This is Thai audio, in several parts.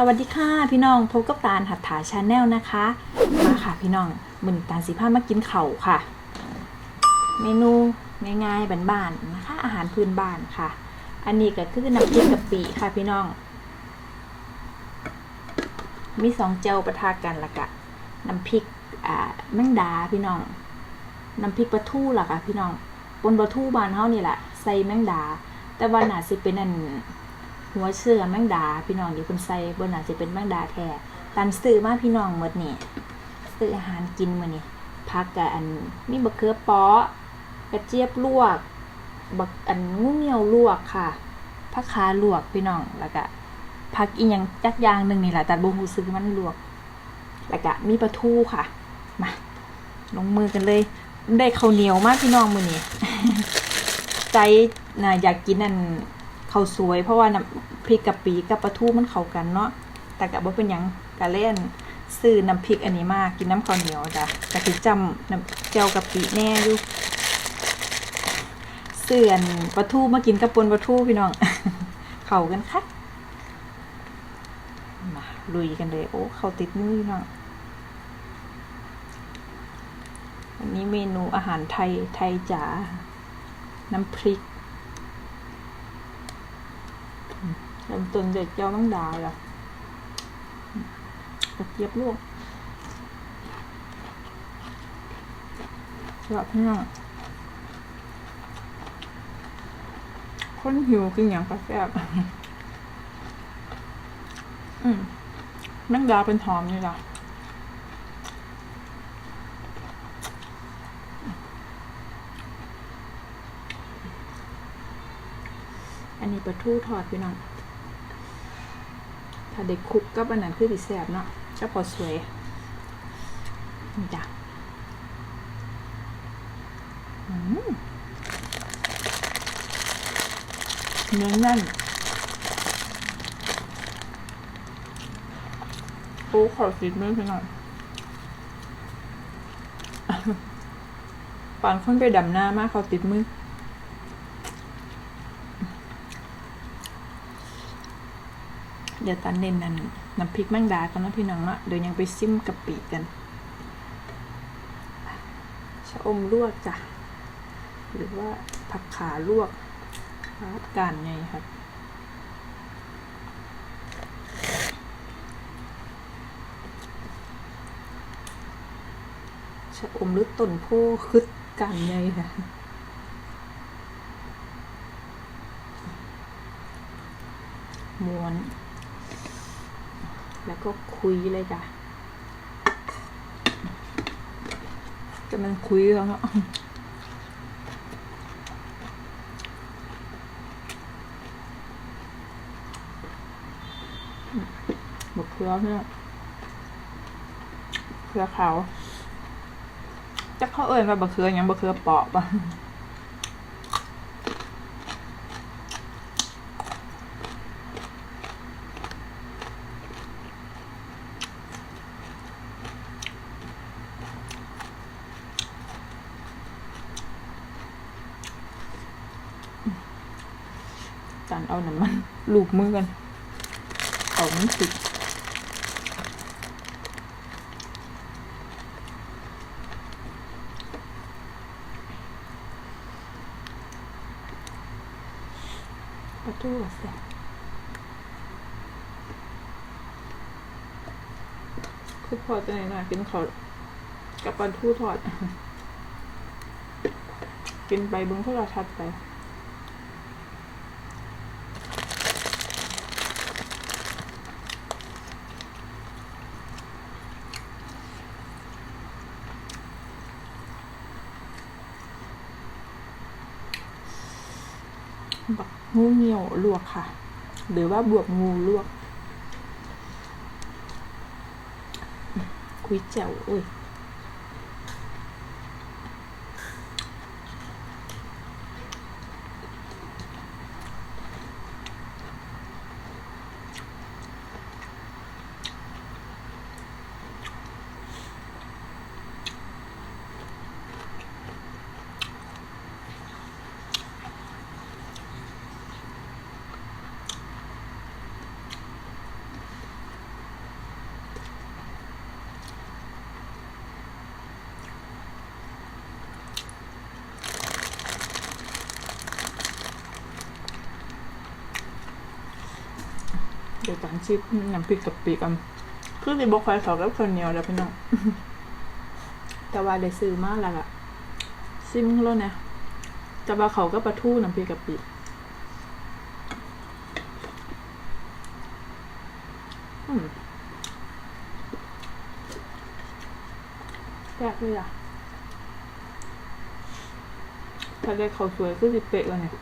สวัสดีค่ะพี่น้องพบกับตาลหัตถาชาแนลนะคะมาค่ะพี่น้องมือตาลสีผ้ามากินเข่าค่ะ เมนูง่ายๆบ้านๆนะคะอาหารพื้นบ้านค่ะ อันนี้ก็คือน้ำพริกกะปิค่ะพี่น้อง มีสองเจ้าประทากันละกะน้ำพริกอ่าแมงดาพี่น้องน้ำพริกปลาทูล่ะค่ะพี่น้องปนปลาทูบ้านเฮานี่แหละใส่แมงดา แต่ว่าน่าสิเป็นอัน หัวเชื่อแมงดาพี่น้องที่เพิ่นใส่บ่น่าสิเป็นแมงดาแท้ตันซื้อมาพี่น้องหมดนี่ซื้ออาหารกินมื้อนี้ผักกะอันมีบักเขือเปาะกระเจี๊ยบลวกบักอันงูเหี่ยวลวกค่ะผักขาลวกพี่น้องแล้วก็ผักอีหยังจักอย่างหนึ่งนี่แหละแต่บ่ฮู้ซื้อมันลวก แล้วก็มีปลาทูค่ะ มาลงมือกันเลย ได้ข้าวเหนียวมากพี่น้องมือนี้ใจนะอยากกินนั่ นข้าสวย เพราะว่าน้ำพริกกะปิกับปลาทูมันเข้ากันเนาะแต่กับว่าเป็นหยังกะเล่นซื้อน้ำพริกอันนี้มากกินน้ำข้าวเหนียวจ้ะกะทิจำน้ำเจียวกะปิแน่อยู่เสื่อนปลาทูมากินกับปนปลาทูพี่น้อง เข้ากันคักมาลุยกันเลย โอ้เข้าติดมือพี่น้องอันนี้เมนูอาหารไทยไทยจ๋าน้ำพริกอืม เริ่มต้นจากเจ้าน้องดาวแล้วกระเจี๊ยบลวกแบบนี้คนหิวกินอย่างกระแซบอืมแมงดาเป็นหอมนี่ล่ะอันนี้ปลาทูทอดพี่น้อง ถ้าเด็กคุกก็อันนั้นคือสีแสบเนาะจะพอสวยนี่จ้ะเนื้อแน่นโอ้ขอสิดมือพี่น้องปานคนไปดำหน้ามากเขาติดมือ ดี๋ยวตันเน้นนั่นน้ำพริกแมงดากันนะพี่น้องเนาะเดี๋ยวยังไปซิมกะปิกันชะอมลวกจ้ะหรือว่าผักขาลวกรับการไงครับชะอมหรือต้นโพคึดกันไงค่ะม้วน ก็คุยเลยจ้ะจะมันคุยแล้วเนาะบกเขือเนี่ยเขือขาวจะเขาเอ่ยว่าบะเขือหยังบะเขือเปาะปะ จานเอาน้ำมันลูบมือกันเอาไมันติดประตูอะแสบคือพอจะไหนมากินขาวกับปลาทูทอด กินไปเบิ้งโทรทัศน์ไป บัก งูเหี่ยวลวกค่ะ หรือว่าบวกงูลวก คุยแจ่วเอ้ย ดี๋ยวตังชิปน้ำพริกกับปีกันคือสิบอกคอยสอบกับคนเหนียวแล้วพี่น้องแต่ว่าได้ซื้อมาแล้วล่ะซิมแล้วเนี่ยจะว่าเขาก็ปลาทูน้ำพริกกับปีอืมแซ่บเลยอะถ้าได้เขาสวยก็สิเป๊ะเลยเนี่ย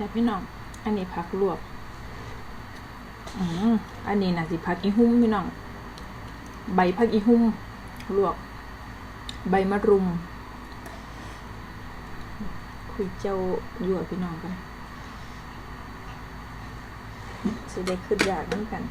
จ้ะพี่น้อง อันนี้ผักลวกอืมอันนี้นะสิผักอีหุ่มพี่น้อง ใบผักอีหุ่มลวก ใบมะรุม คุยเจ้ายั่วพี่น้องกันสิได้ขึ้นยากนั่นกัน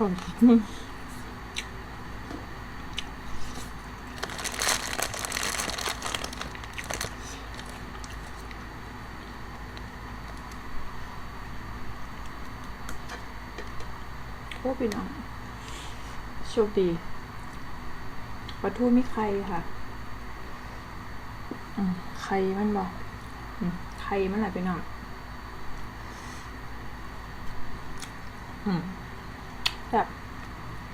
ของมึงโอ้พี่น้องโชคดีปลาทูมีไข่ค่ะอืมไข่มันบอกอืมไข่มันอะไรไปหน่อยอืม แบบ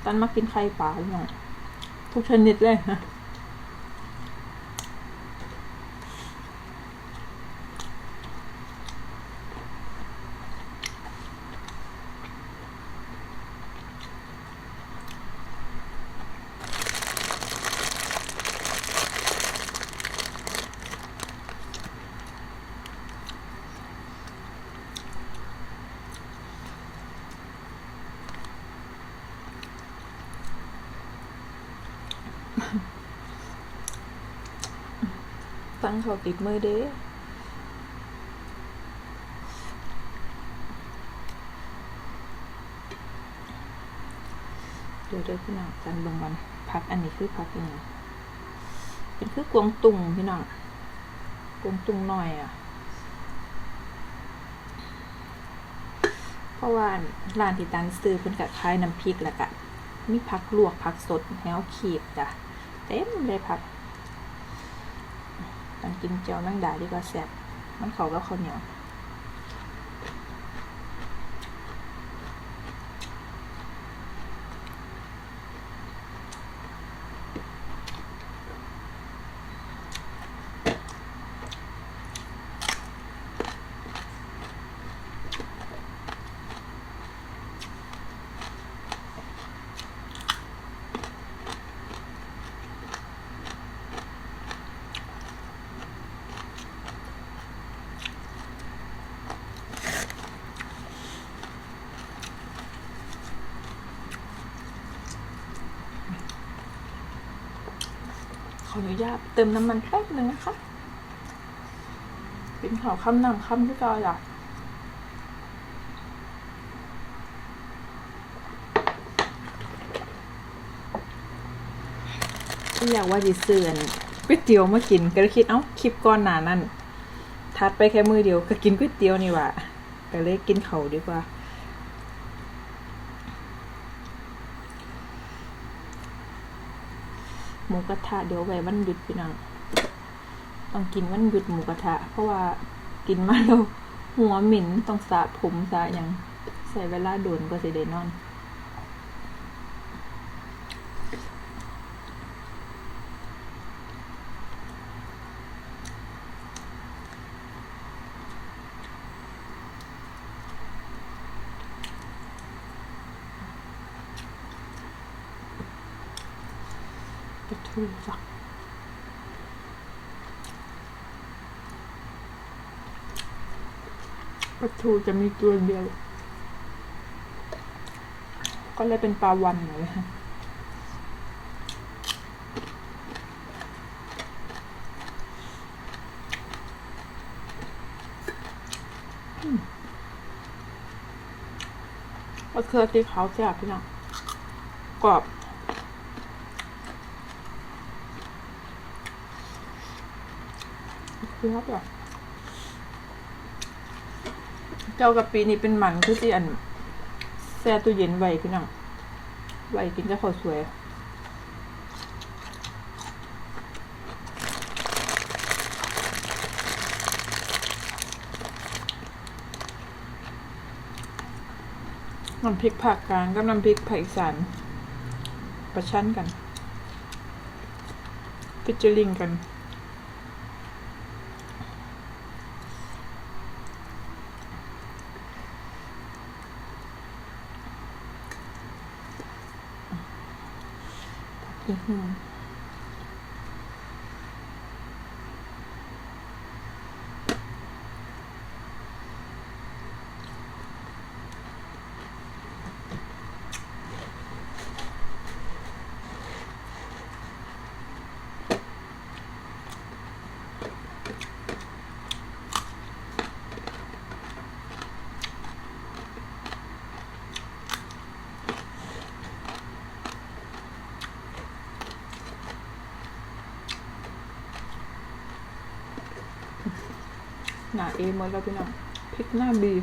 ตอนมากินไข่ปลาหน่อยทุกชนิดเลยนะ ตั้งเขาติดมือเด้เดี๋ยวเดี๋ยวพี่น้องกันเบางวันพักอันนี้คือพักยังไงเป็นคือกวงตุงพี่น้องกวงตุงหน่อยอะ เพราะว่าร้านที่ตันซื้อเพิ่นกับคล้ายน้ำพริกแล้วก็มีผักลวกผักสดแห้วขีบจ้ะ เต็มเลยผักตังกินเจียวแมงดาดีกว่าแซ่บมันเขากับข้าวเหนียว ออนุญาตเติมน้ำมันแป๊บนึงนะคะ เป็นข่าวคำนำคำที่กอยากอยากว่าจะเสื่อนก๋วยเตี๋ยวมากินก็เลยคิดเอ้าคลิปก่อนหนานั่นทัดไปแค่มือเดียวก็กินก๋วยเตี๋ยวนี่ว่าก็เลยกินเขาดีกว่า หมูกระทะเดี๋ยวไว้วันหยุดพี่น้องต้องกินวันหยุดหมูกระทะ เพราะว่ากินมาแล้วหัวหมิ่นต้องสระผมสระอย่างใส่เวลาโดนก็สิได้นอน ทูจ้ะปลาทูจะมีตัวเดียว ก็เลยเป็นปลาวันเลยค่ะอืมมะเขือสีขาวแซ่บพี่น้องกรอบ คือครับอะเจ้ากะปีนี่เป็นหมันคือที่อันแช่ตู้เย็นไว้พี่น้องไวกินกับข้าวสวยน้ำพริกผักกลางกับน้ำพริกผักอีสานประชันกันพิจลิงกัน อื้อ หือหนาเอหมดแล้วพี่น้องพริกหน้าบี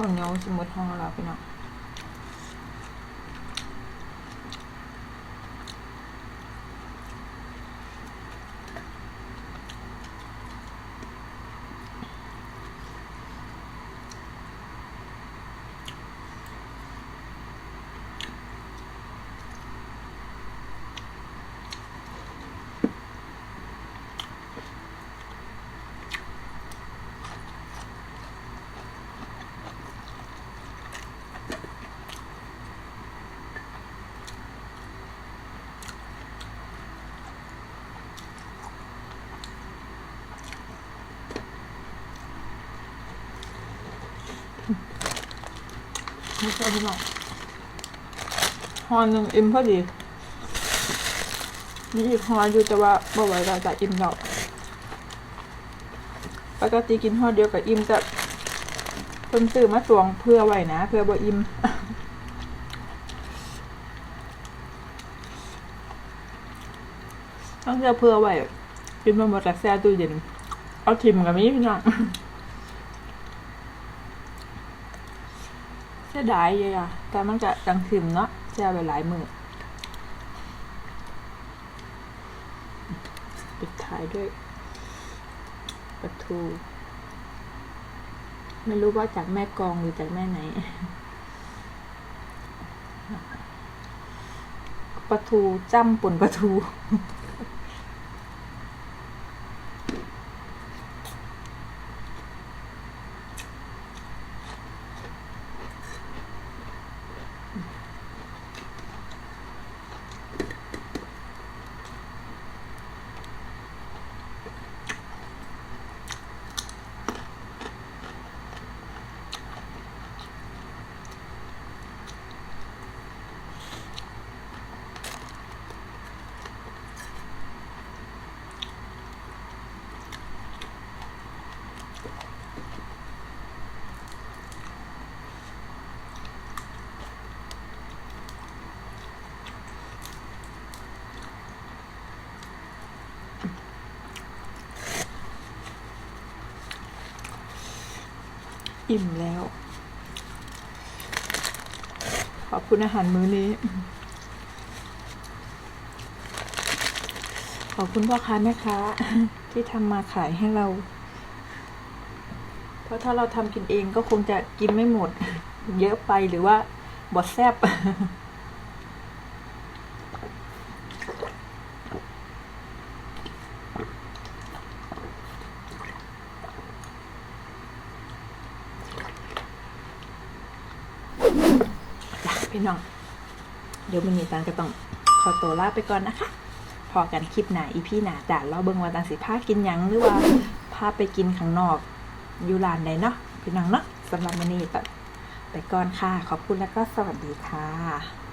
ข้าวเหนียวสมมติห้องเราพี่น้อง ไม่ใช่พี่น้องหอหนึ่งอิ่มพอดีมีอีกหออยู่แต่ว่าบ่ไหวเราจะอิ่มแล้วปกติกินหอเดียวกับอิ่มจะคนซื้อมาตวงเพื่อไว้นะ เพื่อบ่อิ่มต้องเจอเพื่อไว้กินมาหมดแล้วแช่ตู้เย็นเอาทิมกับมีพี่น้อง เสียดายเลยอะแต่มันจะจังทิมเนาะแช่ไปหลายมือปิดท้ายด้วยปลาทูไม่รู้ว่าจากแม่กองหรือจากแม่ไหนปลาทูจ้ำป่นปลาทู อิ่มแล้ว ขอบคุณอาหารมื้อนี้ ขอบคุณพ่อค้าแม่ค้าที่ทำมาขายให้เรา เพราะถ้าเราทำกินเองก็คงจะกินไม่หมด เยอะไปหรือว่าบดแซบ พี่น้อง เดี๋ยวมันนี้ตันก็ต้องขอตัวลาไปก่อนนะคะ พอกันคลิปหนาอีพี่หนาจ้ะเราเบิ่งว่าตังสิพากินยังหรือว่าพาไปกินข้างนอกอยู่ร้านใดเนาะพี่น้องเนาะสำหรับวันนี้ตันไปก่อนค่ะ ขอบคุณแล้วก็สวัสดีค่ะ